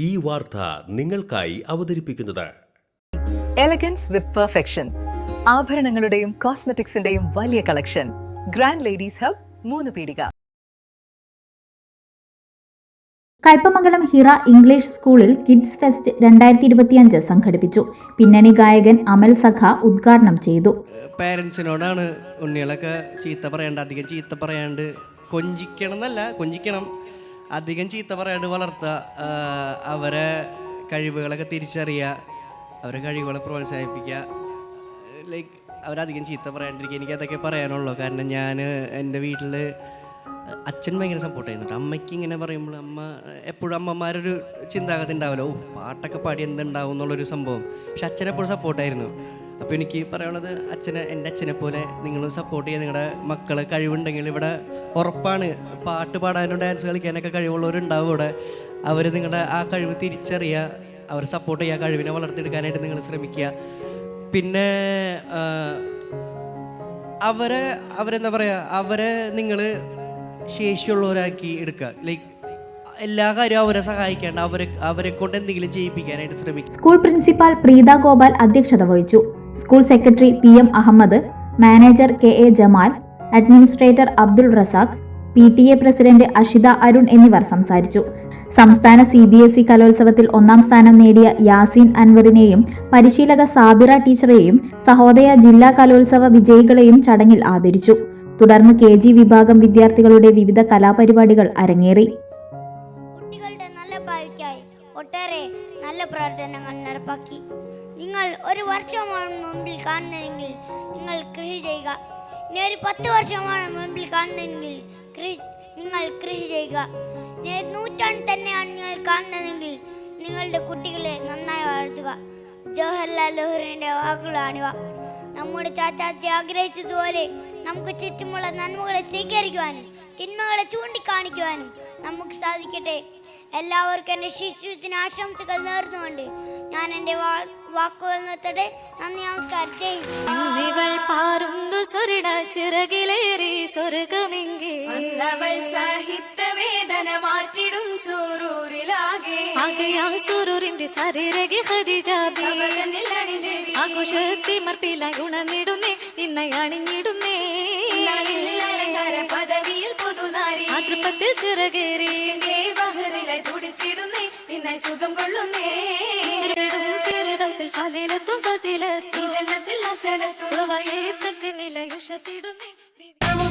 ഈ വാർത്ത നിങ്ങൾക്കായി അവതരിപ്പിക്കുന്നത്. എലഗൻസ് വിത്ത് പെർഫെക്ഷൻ ആഭരണങ്ങളുടെയും കോസ്മെറ്റിക്സിന്റെയും വലിയ collection grand ladies hub Moonnu Peedika. Kaipamangalam Hira English സ്കൂളിൽ കിഡ്സ് ഫെസ്റ്റ് രണ്ടായിരത്തി ഇരുപത്തിയഞ്ച് സംഘടിപ്പിച്ചു. പിന്നണി ഗായകൻ അമൽ സഖ ഉദ്ഘാടനം ചെയ്തു. പേരൻസിനോടാണ് ഉണ്ണികളൊക്കെ ചീത്ത പറയണ്ട അധികം ചീത്ത പറയാണ്ട് കൊഞ്ചിക്കണം എന്നല്ല കൊഞ്ചിക്കണം. അധികം ചീത്ത പറയാണ്ട് വളർത്തുക അവരെ കഴിവുകളൊക്കെ തിരിച്ചറിയുക അവരെ കഴിവുകളെ പ്രോത്സാഹിപ്പിക്കുക. ലൈക്ക് അവരധികം ചീത്ത പറയാണ്ടിരിക്കുക. എനിക്ക് അതൊക്കെ പറയാനുള്ളൂ. കാരണം ഞാൻ എന്റെ വീട്ടിൽ അച്ഛൻ ഭയങ്കര സപ്പോർട്ട് ചെയ്യുന്നുണ്ട്. അമ്മയ്ക്ക് ഇങ്ങനെ പറയുമ്പോൾ അമ്മ എപ്പോഴും അമ്മമാരൊരു ചിന്താഗതി ഉണ്ടാവില്ല. ഓ പാട്ടൊക്കെ പാടി എന്തുണ്ടാവും എന്നുള്ളൊരു സംഭവം. പക്ഷെ അച്ഛനെപ്പോഴും സപ്പോർട്ടായിരുന്നു അപ്പോൾ എനിക്ക് പറയാനുള്ളത് അച്ഛനെ എന്റെ അച്ഛനെ പോലെ നിങ്ങൾ സപ്പോർട്ട് ചെയ്യുക. നിങ്ങളുടെ മക്കൾ കഴിവുണ്ടെങ്കിൽ ഇവിടെ ഉറപ്പാണ്. പാട്ട് പാടാനും ഡാൻസ് കളിക്കാനൊക്കെ കഴിവുള്ളവരുണ്ടാവും ഇവിടെ അവർ നിങ്ങളുടെ ആ കഴിവ് തിരിച്ചറിയുക അവർ സപ്പോർട്ട് ചെയ്യുക കഴിവിനെ വളർത്തിയെടുക്കാനായിട്ട് നിങ്ങൾ ശ്രമിക്കുക. പിന്നെ അവരെ അവരെന്താ പറയുക അവരെ നിങ്ങൾ ശേഷിയുള്ളവരാക്കി എടുക്കുക. ലൈക്ക് എല്ലാ കാര്യവും അവരെ സഹായിക്കേണ്ട അവരെ അവരെ കൊണ്ട് എന്തെങ്കിലും ചെയ്യിപ്പിക്കാനായിട്ട് ശ്രമിക്കും സ്കൂൾ പ്രിൻസിപ്പാൾ പ്രീത ഗോപാൽ അധ്യക്ഷത വഹിച്ചു. School secretary P M Ahmed manager K A Jamal administrator Abdul Razak P T A president Ashitha Arun എന്നിവർ സംസാരിച്ചു. സംസ്ഥാന സി ബി എസ് ഇ കലോത്സവത്തിൽ ഒന്നാം സ്ഥാനം നേടിയ യാസീൻ അൻവറിനെയും പരിശീലക സാബിറ ടീച്ചറെയും സഹോദയ ജില്ലാ കലോത്സവ വിജയികളെയും ചടങ്ങിൽ ആദരിച്ചു. തുടർന്ന് കെ ജി വിഭാഗം വിദ്യാർത്ഥികളുടെ വിവിധ കലാപരിപാടികൾ അരങ്ങേറി. കുട്ടികളുടെ നല്ല ഭാവിക്കായി ഒട്ടേറെ നല്ല പ്രവർത്തനങ്ങൾ നടപ്പാക്കി. നിങ്ങൾ ഒരു വർഷമാണ് മുമ്പിൽ കാണുന്നതെങ്കിൽ നിങ്ങൾ കൃഷി ചെയ്യുക. ഇനി ഒരു പത്ത് വർഷമാണ് മുൻപിൽ കാണുന്നതെങ്കിൽ നിങ്ങൾ കൃഷി ചെയ്യുക. ഇനി ഒരു നൂറ്റാണ്ട് തന്നെയാണ് നിങ്ങൾ കാണുന്നതെങ്കിൽ നിങ്ങളുടെ കുട്ടികളെ നന്നായി വളർത്തുക. ജവഹർലാൽ നെഹ്റുവിന്റെ വാക്കുകളാണിവ. നമ്മുടെ ചാച്ചാച്ചി ആഗ്രഹിച്ചതുപോലെ നമുക്ക് ചുറ്റുമുള്ള നന്മകളെ സ്വീകരിക്കുവാനും തിന്മകളെ ചൂണ്ടിക്കാണിക്കുവാനും നമുക്ക് സാധിക്കട്ടെ. എല്ലാവർക്കും എന്റെ ശിശുത്തിന് ആശംസകൾ നേർന്നുകൊണ്ട് ഞാൻ എന്റെ വാ- വാക്കുകൾ നിർത്തട്ടെ? നന്ദി നമസ്കാരം. ചെയ്യും പാറുന്നു സ്വരുട ചിറകിലേറി സ്വർഗമെങ്കേ അവൾ സാഹിത്യ വേദന മാറ്റിടും സൂറൂരിലാകെ. ആകയാ സുരൂറിന്റെ ശരീരകെ ഹരിജാബി. ആഘോഷത്തിമർപ്പിലായി ഉണർന്നിടുന്നേ ഇന്ന് അണിഞ്ഞിടുന്നേ. അലങ്കാര പദവിയിൽ പുതുനാരി. അതൃപ്പത്തിൽ ചിറകേറി. ഇഷ്കിന്റെ ബഹറിലെ തുടിച്ചിടുന്നേ നിന്നെ സുഖം കൊള്ളുന്നേ ഫിർദൗസിൽ ഫസിലത്തും ഫസിലത്തും ജന്നത്തിൽ ഹസനത്തും ഉളവയേത്തക്ക് നിലയുഷത്തിടുന്നേ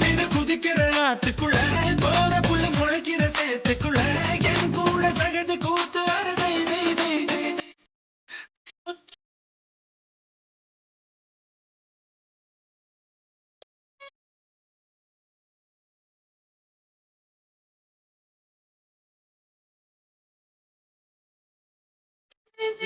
மீது குதிக்கிற ஆத்துக்குள்ள போற புள்ள முளைக்கிற சேத்துக்குள்ள